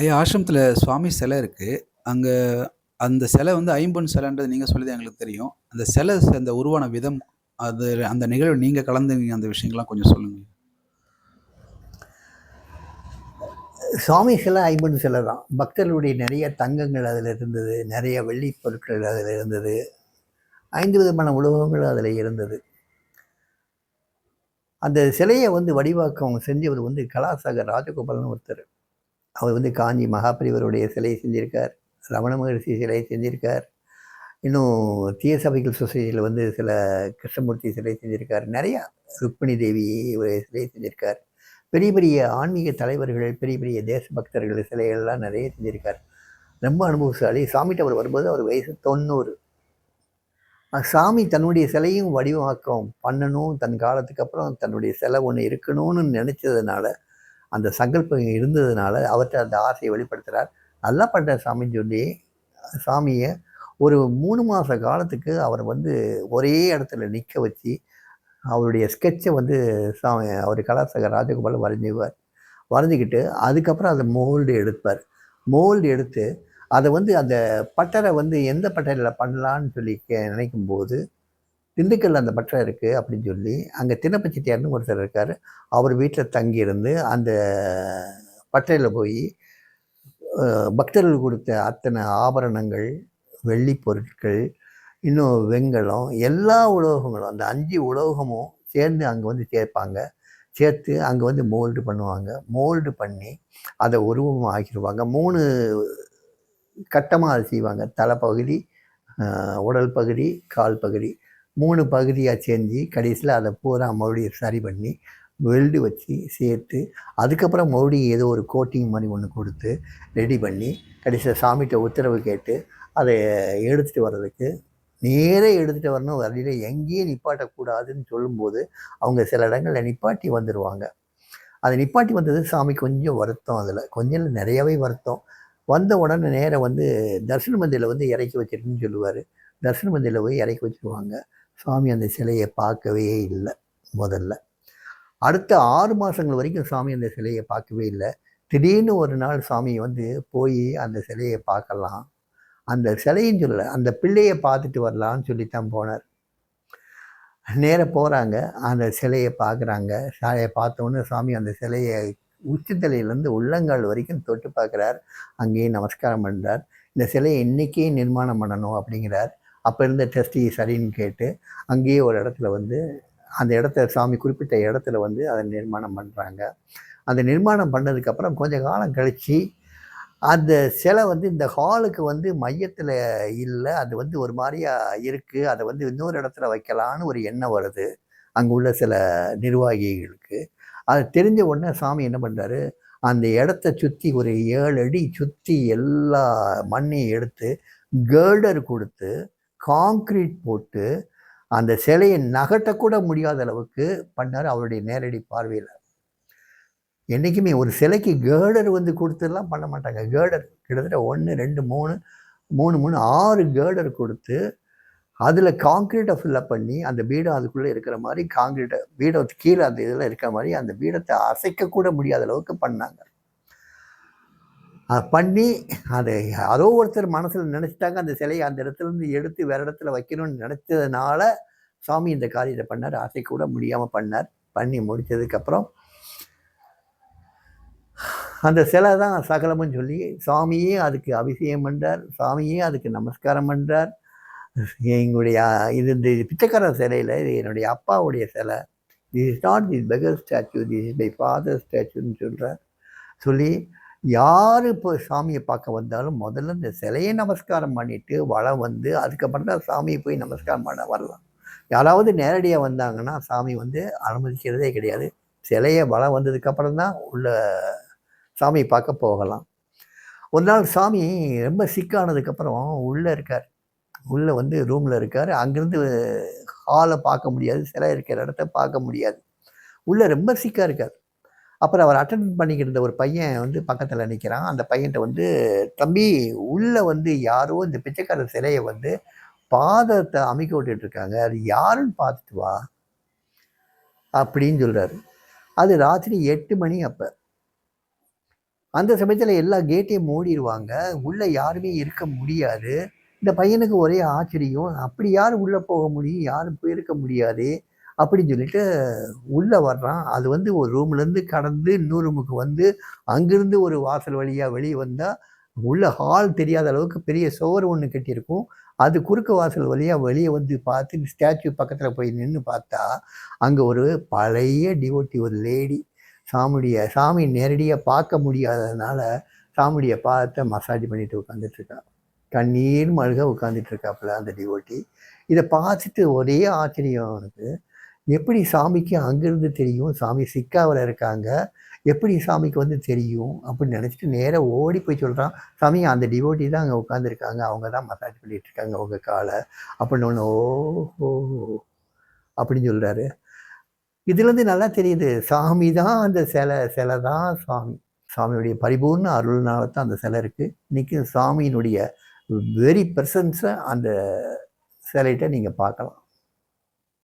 ஐயா ஆசிரமத்தில் சுவாமி சிலை இருக்குது அங்கே அந்த சிலை வந்து ஐம்பொன் சிலைன்றது நீங்கள் சொல்லி தான் எங்களுக்கு தெரியும். அந்த சிலை அந்த உருவான விதம், அது அந்த நிகழ்வு நீங்கள் கலந்தீங்க அந்த விஷயங்கள்லாம் கொஞ்சம் சொல்லுங்கள் சுவாமி சிலை ஐம்பொன் சிலை தான். பக்தர்களுடைய நிறைய தங்கங்கள் அதில் இருந்தது. நிறைய வெள்ளி பொருட்கள் அதில் இருந்தது. ஐந்து விதமான உலகங்கள் அதில் இருந்தது. அந்த சிலையை வந்து வடிவாக்கம் செஞ்சவர் வந்து கலாசாகர் ராஜகோபால்னு ஒருத்தர். அவர் வந்து காஞ்சி மகாபிரிவருடைய சிலையை செஞ்சிருக்கார். ரமண மகர்ஷி சிலையை செஞ்சிருக்கார். இன்னும் தீய சபைகள் சொசைட்டியில் வந்து சில கிருஷ்ணமூர்த்தி சிலை செஞ்சிருக்கார். நிறையா ருக்மிணி தேவி சிலை செஞ்சிருக்கார். பெரிய பெரிய ஆன்மீக தலைவர்கள், பெரிய பெரிய தேசபக்தர்கள் சிலைகள்லாம் நிறைய செஞ்சிருக்கார். ரொம்ப அனுபவசாலி. சாமிகிட்ட அவர் வரும்போது அவர் வயசு 90. சாமி தன்னுடைய சிலையும் வடிவமாக்கம் பண்ணணும். தன் காலத்துக்கு அப்புறம் தன்னுடைய சிலை ஒன்று இருக்கணும்னு நினச்சதுனால அந்த சங்கல்பம் இருந்ததுனால அவர்கிட்ட அந்த ஆசையை வெளிப்படுத்துகிறார் நல்லா பண்ணுற சாமின்னு சொல்லி, சாமியை ஒரு மூணு மாத காலத்துக்கு அவர் வந்து ஒரே இடத்துல நிற்க வச்சு, அவருடைய ஸ்கெட்சை வந்து சாமி அவர் கலாசகர் ராஜகோபால் வரைஞ்சுவார். வரைஞ்சுக்கிட்டு அதுக்கப்புறம் அதை மோல்டு எடுப்பார். மோல்டு எடுத்து அதை வந்து அந்த பட்டறை வந்து எந்த பட்டறையில பண்ணலான்னு சொல்லி கே நினைக்கும்போது, திண்டுக்கல் அந்த பட்டறை இருக்குது அப்படின்னு சொல்லி, அங்கே திண்ணப்ப ஒருத்தர் இருக்கார் அவர் வீட்டில் தங்கியிருந்து அந்த பட்டறையில் போய் பக்தர்கள் கொடுத்த அத்தனை ஆபரணங்கள், வெள்ளி பொருட்கள், இன்னும் வெங்கலம் எல்லா உலோகங்களும் அந்த அஞ்சு உலோகமும் சேர்ந்து அங்கே வந்து சேர்ப்பாங்க. சேர்த்து அங்கே வந்து மோல்டு பண்ணுவாங்க. மோல்டு பண்ணி, அதை உருவமாக ஆக்கிடுவாங்க மூணு கட்டமாக அதை செய்வாங்க. தலைப்பகுதி, உடல் பகுதி, கால் பகுதி. மூணு பகுதியாக செஞ்சு, கடைசியில் அதை பூரா மறுபடியும் சரி பண்ணி, வெல்டு வச்சு சேர்த்து, அதுக்கப்புறம் மறுபடியும் ஏதோ ஒரு கோட்டிங் மாதிரி ஒன்று கொடுத்து ரெடி பண்ணி, கடைசியில் சாமிகிட்ட உத்தரவு கேட்டு, அதை எடுத்துட்டு வர்றதுக்கு, நேரே எடுத்துட்டு வரணும். வழியில் எங்கேயும் நிப்பாட்டக்கூடாதுன்னு சொல்லும்போது, அவங்க சில இடங்களில் நிப்பாட்டி வந்துடுவாங்க அதை நிப்பாட்டி வந்தது சாமி கொஞ்சம் வருத்தம் அதில் கொஞ்சம் இல்ல நிறையாவே வருத்தம். வந்த உடனே நேராக வந்து தர்ஷன மந்திரில வந்து இறக்கி வச்சிருக்குன்னு சொல்லுவார் தர்ஷன மந்திரில போய் இறக்கி வச்சுருவாங்க. சாமி அந்த சிலையை பார்க்கவே இல்லை முதல்ல. அடுத்த ஆறு மாதங்கள் வரைக்கும் சாமி அந்த சிலையை பார்க்கவே இல்லை திடீர்னு ஒரு நாள் சாமி வந்து போய் அந்த சிலையை பார்க்கலாம். அந்த சிலையும் சொல்ல அந்த பிள்ளையை பார்த்துட்டு வரலான்னு சொல்லித்தான் போனார். நேராக போகிறாங்க அந்த சிலையை பார்க்குறாங்க. சிலையை பார்த்தோன்னே சாமி அந்த சிலையை உச்சத்தலையிலேருந்து உள்ளங்கால் வரைக்கும் தொட்டு பார்க்குறார். அங்கேயே நமஸ்காரம் பண்ணுறார் இந்த சிலையை இன்னைக்கே நிர்மாணம் பண்ணணும் அப்படிங்கிறார். அப்போ இருந்த ட்ரஸ்டி சரின்னு கேட்டு, அங்கேயே ஒரு இடத்துல வந்து அந்த இடத்த சாமி குறிப்பிட்ட இடத்துல வந்து அதை நிர்மாணம் பண்ணுறாங்க அந்த நிர்மாணம் பண்ணதுக்கப்புறம் கொஞ்சம் காலம் கழிச்சு, அந்த சிலை வந்து இந்த ஹாலுக்கு வந்து மையத்தில் இல்லை அது வந்து ஒரு மாதிரியாக இருக்குது அதை வந்து இன்னொரு இடத்துல வைக்கலான்னு ஒரு எண்ணம் வருது. அங்கே உள்ள சில நிர்வாகிகளுக்கு. அது தெரிஞ்ச உடனே சாமி என்ன பண்ணுறாரு அந்த இடத்த சுற்றி ஒரு ஏழு அடி சுற்றி எல்லா மண்ணையும் எடுத்து, கேர்டர் கொடுத்து கான்கிரீட் போட்டு, அந்த சிலையை நகட்டக்கூட முடியாத அளவுக்கு பண்ணார் அவருடைய நேரடி பார்வையில் என்றைக்குமே ஒரு சிலைக்கு கேர்டர் வந்து கொடுத்துலாம் பண்ண மாட்டாங்க. கேர்டர் கிட்டத்தட்ட 1, 2, 3, 3, 3, 6 கேர்டர் கொடுத்து அதில் கான்கிரீட்ட ஃபில்லப் பண்ணி, அந்த பீடம் அதுக்குள்ளே இருக்கிற மாதிரி கான்கிரீட்ட பீடம் கீழே அந்த இதில் இருக்கிற மாதிரி அந்த பீடத்தை அசைக்கக்கூட முடியாத அளவுக்கு பண்ணாங்க. பண்ணி, அதை யாரோ ஒருத்தர் மனசில் நினச்சிட்டாங்க அந்த சிலையை அந்த இடத்துலேருந்து எடுத்து வேறு இடத்துல வைக்கணும்னு நினச்சதுனால சாமி இந்த காரியத்தில் பண்ணார் ஆசை கூட முடியாமல் பண்ணார். பண்ணி முடித்ததுக்கப்புறம் அந்த சிலை தான் சகலமும் சொல்லி, சாமியே அதுக்கு அபிஷேகம் பண்ணுறார் சாமியே அதுக்கு நமஸ்காரம் பண்ணுறார் எங்களுடைய இது இந்த பிச்சைக்காரர் சிலையில் இது என்னுடைய அப்பாவுடைய சிலை. This is not the beggar statue. This is my father ஸ்டாச்சுன்னு சொல்கிறார் சொல்லி, யார் இப்போ சாமியை பார்க்க வந்தாலும் முதல்ல இந்த சிலையை நமஸ்காரம் பண்ணிட்டு, வலம் வந்து, அதுக்கப்புறம் தான் சாமியை போய் நமஸ்காரம் பண்ண வரலாம். யாராவது நேரடியாக வந்தாங்கன்னா, சாமி வந்து அனுமதிக்கிறதே கிடையாது. சிலையை வலம் வந்ததுக்கப்புறம் தான் உள்ள சாமியை பார்க்க போகலாம். ஒரு நாள் சாமி ரொம்ப சிக்கானதுக்கப்புறம் உள்ளே இருக்கார். உள்ளே வந்து ரூமில் இருக்கார் அங்கேருந்து ஹாலை பார்க்க முடியாது. சிலை இருக்கிற இடத்த பார்க்க முடியாது. உள்ளே ரொம்ப சிக்காக இருக்கார். அப்புறம் அவர் அட்டன் பண்ணிக்கிட்டு இருந்த ஒரு பையன் வந்து பக்கத்தில் நிற்கிறான் அந்த பையன்கிட்ட வந்து, "தம்பி உள்ளே வந்து யாரோ இந்த பிச்சைக்காரர் சிலையை வந்து பாதத்தை அமைக்க விட்டுட்டு இருக்காங்க. அது யாருன்னு பார்த்துட்டு வா." அப்படின்னு சொல்கிறாரு அது ராத்திரி எட்டு மணி அப்போ. அந்த சமயத்தில் எல்லா கேட்டையும் மூடிடுவாங்க உள்ளே யாருமே இருக்க முடியாது. இந்த பையனுக்கு ஒரே ஆச்சரியம். அப்படி யார் உள்ளே போக முடியும்? யாரும் போயிருக்க முடியாது. அப்படின்னு சொல்லிட்டு உள்ளே வர்றான். அது வந்து ஒரு ரூம்லேருந்து கடந்து இன்னொரு ரூமுக்கு வந்து அங்கேருந்து ஒரு வாசல் வழியாக வெளியே வந்தால் உள்ள ஹால் தெரியாத அளவுக்கு பெரிய சுவர் ஒன்று கட்டியிருக்கும். அது குறுக்கு வாசல் வழியாக வெளியே வந்து பார்த்து ஸ்டாச்சு பக்கத்தில் போய் நின்று பார்த்தா அங்கே ஒரு பழைய டிவோட்டி ஒரு லேடி சாமியுடைய சாமி நேரடியாக பார்க்க முடியாததுனால சாமியுடைய பாதத்தை மசாஜ் பண்ணிட்டு உட்காந்துட்ருக்கா கண்ணீர் மழுக உட்காந்துட்டு இருக்காப்புல அந்த டிவோட்டி இதை பார்த்துட்டு ஒரே ஆச்சரியம் அவனுக்கு. எப்படி சாமிக்கு அங்கேருந்து தெரியும்? சாமி சிக்காவில் இருக்காங்க. எப்படி சாமிக்கு வந்து தெரியும்? அப்படின்னு நினச்சிட்டு நேராக ஓடி போய் சொல்கிறான் சாமி அந்த டிவோட்டி தான் அங்கே உட்காந்துருக்காங்க அவங்க தான் மசாஜ் பண்ணிகிட்டு இருக்காங்க உங்கள் காலை. அப்படின்னு ஒன்று ஓஹோ அப்படின்னு சொல்கிறாரு இதுலேருந்து நல்லா தெரியுது. சாமி தான் அந்த சிலை சிலை தான் சாமி. சாமியுடைய பரிபூர்ண அருள்னால தான் அந்த சிலை இருக்குது இன்றைக்கி சாமியினுடைய வெரி பிரசன்ஸை அந்த சிலைகிட்ட நீங்கள் பார்க்கலாம்.